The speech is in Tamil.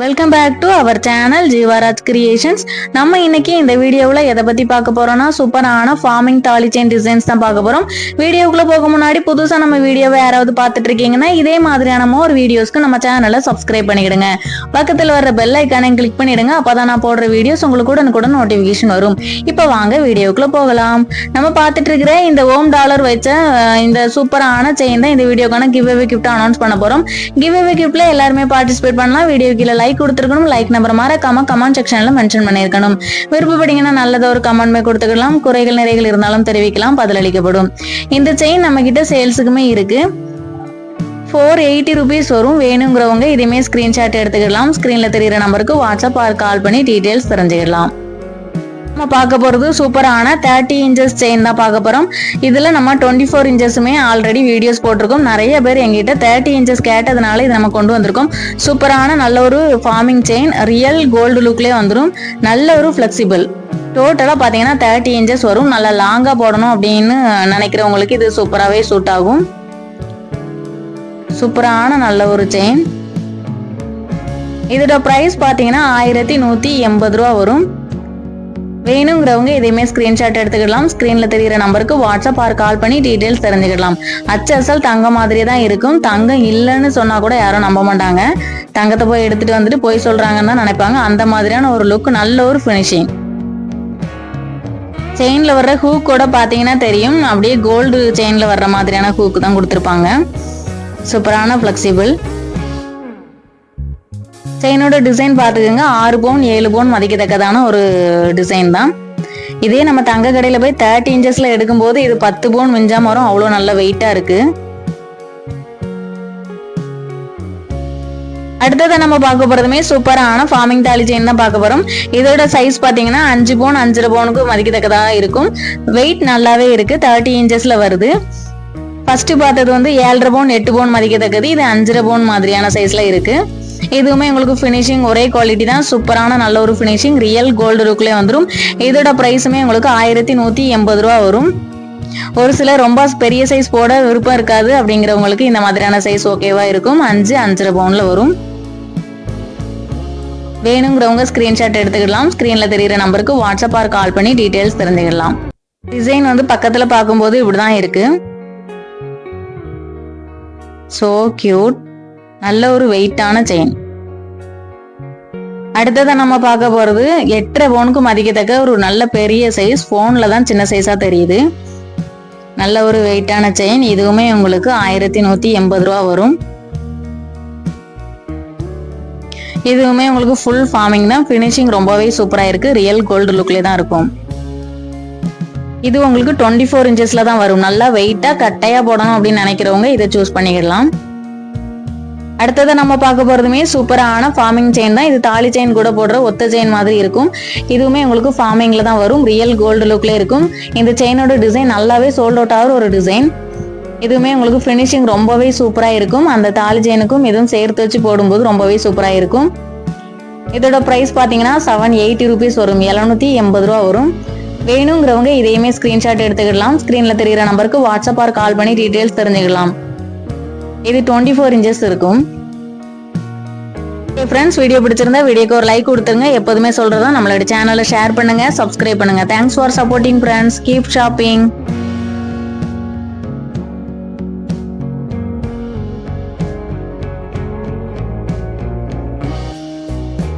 Welcome back to our channel Jeevaraj creations நம்ம இன்னைக்கு இந்த வீடியோவில் எதை பற்றி பார்க்க போகிறோம்னா சூப்பரான ஃபார்மிங் தாலி செயின் டிசைன்ஸ் தான் பார்க்க போகிறோம் வீடியோக்குள்ளே போக முன்னாடி புதுசாக நம்ம வீடியோவை யாராவது பார்த்துட்டு இருக்கீங்கன்னா இதே மாதிரியான ஒரு வீடியோஸ்க்கு நம்ம சேனலை சப்ஸ்கிரைப் பண்ணிவிடுங்க பக்கத்தில் வர பெல் ஐக்கானையும் கிளிக் பண்ணிடுங்க. அப்பதான் நான் போடுற வீடியோஸ் உங்களுக்கு கூட கூட நோட்டிஃபிகேஷன் வரும். இப்போ வாங்க வீடியோக்குள்ளே போகலாம். நம்ம பார்த்துட்டு இருக்கிற இந்த ஓம் டாலர் வச்ச இந்த சூப்பரான செயின் தான் இந்த வீடியோக்கான கிவ் அவே கிஃப்ட் அனௌன்ஸ் பண்ண போகிறோம் கிவ் அவே கிஃப்ட்டில் எல்லாருமே பார்ட்டிசிபேட் பண்ணலாம். வீடியோ கீழே லைக் கொடுத்துருக்கணும் லைக் நம்பர் மறக்காம கமெண்ட் செக்ஷன்ல மென்ஷன் பண்ணியிருக்கணும். விருப்பப்பட்டீங்கன்னா நல்லதோ ஒரு கமெண்ட்மே கொடுத்துக்கலாம். குறைகள் நிறைகள் இருந்தாலும் தெரிவிக்கலாம் பதிலளிக்கப்படும். இந்த செயின் நம்ம கிட்ட சேல்ஸுக்குமே இருக்கு. ஃபோர் எயிட்டி ருபீஸ் வரும். வேணுங்கிறவங்க இதுமே ஸ்கிரீன்ஷாட் எடுத்துக்கலாம் ஸ்க்ரீனில் தெரியிற நம்பருக்கு வாட்ஸ்அப் ஆர் கால் பண்ணி டீட்டெயில்ஸ் தெரிஞ்சுக்கலாம் நம்ம பார்க்க போகிறது சூப்பரான தேர்ட்டி இன்ச்சஸ் செயின் தான் பார்க்க போகிறோம் இதில் நம்ம டுவெண்ட்டி ஃபோர் இன்ச்சஸுமே ஆல்ரெடி வீடியோஸ் போட்டிருக்கோம். நிறைய பேர் எங்கிட்ட தேர்ட்டி இன்ச்சஸ் கேட்டதுனால இதை நம்ம கொண்டு வந்திருக்கோம். சூப்பரான நல்ல ஒரு ஃபார்மிங் செயின் ரியல் கோல்டு லுக்லேயே வந்துடும் நல்ல ஒரு ஃப்ளெக்சிபிள் டோட்டலாக பார்த்தீங்கன்னா தேர்ட்டி இன்ச்சஸ் வரும். நல்லா லாங்காக போடணும் அப்படின்னு நினைக்கிறவங்களுக்கு இது சூப்பராகவே சூட் ஆகும். சூப்பரான நல்ல ஒரு செயின் இதோட ப்ரைஸ் பார்த்தீங்கன்னா ஆயிரத்தி நூற்றி எண்பது ரூபா வரும். வேணுங்கிறவங்க எதையுமே ஸ்க்ரீன்ஷாட் எடுத்துக்கலாம் ஸ்க்ரீனில் தெரியிற நம்பருக்கு வாட்ஸ்அப் ஆர் கால் பண்ணி டீட்டெயில்ஸ் தெரிஞ்சுக்கலாம் அச்சசல் தங்கம் மாதிரியே தான் இருக்கும். தங்கம் இல்லைன்னு சொன்னா கூட யாரும் நம்ப மாட்டாங்க. தங்கத்தை போய் எடுத்துட்டு வந்துட்டு போய் சொல்றாங்கன்னு தான் நினைப்பாங்க. அந்த மாதிரியான ஒரு லுக் நல்ல ஒரு ஃபினிஷிங் செயினில் வர்ற ஹூக் கூட பார்த்தீங்கன்னா தெரியும். அப்படியே கோல்டு செயினில் வர்ற மாதிரியான ஹூக் தான் கொடுத்துருப்பாங்க. சூப்பரான ஃப்ளெக்சிபிள் செயினோட டிசைன் பார்த்துக்கோங்க. ஆறு பவுன் ஏழு பவுன் மதிக்கத்தக்கதான ஒரு டிசைன் தான். இதே நம்ம தங்க கடையில் போய் தேர்ட்டி இன்ச்சஸில் எடுக்கும்போது இது பத்து பவுன் மிஞ்சாம வரும். அவ்வளோ நல்ல வெயிட்டாக இருக்கு. அடுத்ததை நம்ம பார்க்க போறதுமே சூப்பரான ஃபார்மிங் தாலி செயின் தான் பார்க்க போறோம். இதோட சைஸ் பார்த்தீங்கன்னா அஞ்சு பவுன் அஞ்சரை பவுனுக்கு மதிக்கத்தக்கதாக இருக்கும். வெயிட் நல்லாவே இருக்கு. தேர்ட்டி இன்ச்சஸ்ல வருது. ஃபர்ஸ்ட் பார்த்தது வந்து ஏழரை பவுன் எட்டு பவுன் மதிக்கத்தக்கது. இது அஞ்சரை பவுன் மாதிரியான சைஸ்ல இருக்கு. இதுவுமே உங்களுக்கு ஃபினிஷிங் ஒரே குவாலிட்டி தான். சூப்பரான நல்ல ஒரு ஃபினிஷிங் ரியல் கோல்டு லுக்லேயே வந்துடும் இதோட ப்ரைஸுமே உங்களுக்கு ஆயிரத்தி நூற்றி எண்பது ரூபா வரும். ஒரு சிலர் ரொம்ப பெரிய சைஸ் போட விருப்பம் இருக்காது அப்படிங்கிறவங்களுக்கு இந்த மாதிரியான சைஸ் ஓகேவா இருக்கும். அஞ்சு அஞ்சரை பவுன்ல வரும். வேணுங்கிறவங்க ஸ்கிரீன்ஷாட் எடுத்துக்கலாம் ஸ்க்ரீனில் தெரியிற நம்பருக்கு வாட்ஸ்அப் ஆர் கால் பண்ணி டீட்டெயில்ஸ் தெரிஞ்சுக்கலாம் டிசைன் வந்து பக்கத்தில் பார்க்கும்போது இப்படி தான் இருக்கு. ஸோ கியூட் நல்ல ஒரு வெயிட்டான செயின். அடுத்ததை நம்ம பார்க்க போகிறது எட்டரை பவுனுக்கு மதிக்கத்தக்க ஒரு நல்ல பெரிய சைஸ் ஃபோனில் தான் சின்ன சைஸாக தெரியுது. நல்ல ஒரு வெயிட்டான செயின். இதுவுமே உங்களுக்கு ஆயிரத்தி நூற்றி எண்பது ரூபா வரும். இதுவுமே உங்களுக்கு ஃபுல் ஃபார்மிங் தான். ஃபினிஷிங் ரொம்பவே சூப்பராக இருக்கு. ரியல் கோல்டு லுக்லேயே தான் இருக்கும். இது உங்களுக்கு டுவெண்ட்டி ஃபோர் இன்ச்சஸ்ல தான் வரும். நல்லா வெயிட்டா கட்டையா போடணும் அப்படின்னு நினைக்கிறவங்க இதை சூஸ் பண்ணிக்கலாம். அடுத்ததை நம்ம பார்க்க போகிறதுமே சூப்பரான ஃபார்மிங் செயின் தான். இது தாலி செயின் கூட போடுற ஒத்த செயின் மாதிரி இருக்கும். இதுவுமே உங்களுக்கு ஃபார்மிங்கில் தான் வரும். ரியல் கோல்டு லுக்கில் இருக்கும். இந்த செயினோட டிசைன் நல்லாவே சோல்ட் அவுட் ஆகிற ஒரு டிசைன் இதுவுமே உங்களுக்கு ஃபினிஷிங் ரொம்பவே சூப்பராக இருக்கும். அந்த தாலி செயினுக்கும் இதுவும் சேர்த்து வச்சு போடும்போது ரொம்பவே சூப்பராக இருக்கும். இதோட ப்ரைஸ் பார்த்தீங்கன்னா செவன் எயிட்டி ருபீஸ் வரும். எழுநூற்றி எண்பது ரூபா வரும். வேணுங்கிறவங்க இதையுமே ஸ்க்ரீன்ஷாட் எடுத்துக்கலாம் ஸ்க்ரீனில் தெரிகிற நம்பருக்கு வாட்ஸ்அப் ஆர் கால் பண்ணி டீட்டெயில்ஸ் தெரிஞ்சுக்கலாம் இது டுவெண்ட்டி ஃபோர் இன்ச்சஸ் இருக்கும் ஃப்ரெண்ட்ஸ் வீடியோ பிடிச்சிருந்தா வீடியோக்கு ஒரு லைக் கொடுத்துருங்க. எப்போதுமே சொல்றதா நம்மளோட சேனலை ஷேர் பண்ணுங்க சப்ஸ்கிரைப் பண்ணுங்க. Thanks for supporting friends keep shopping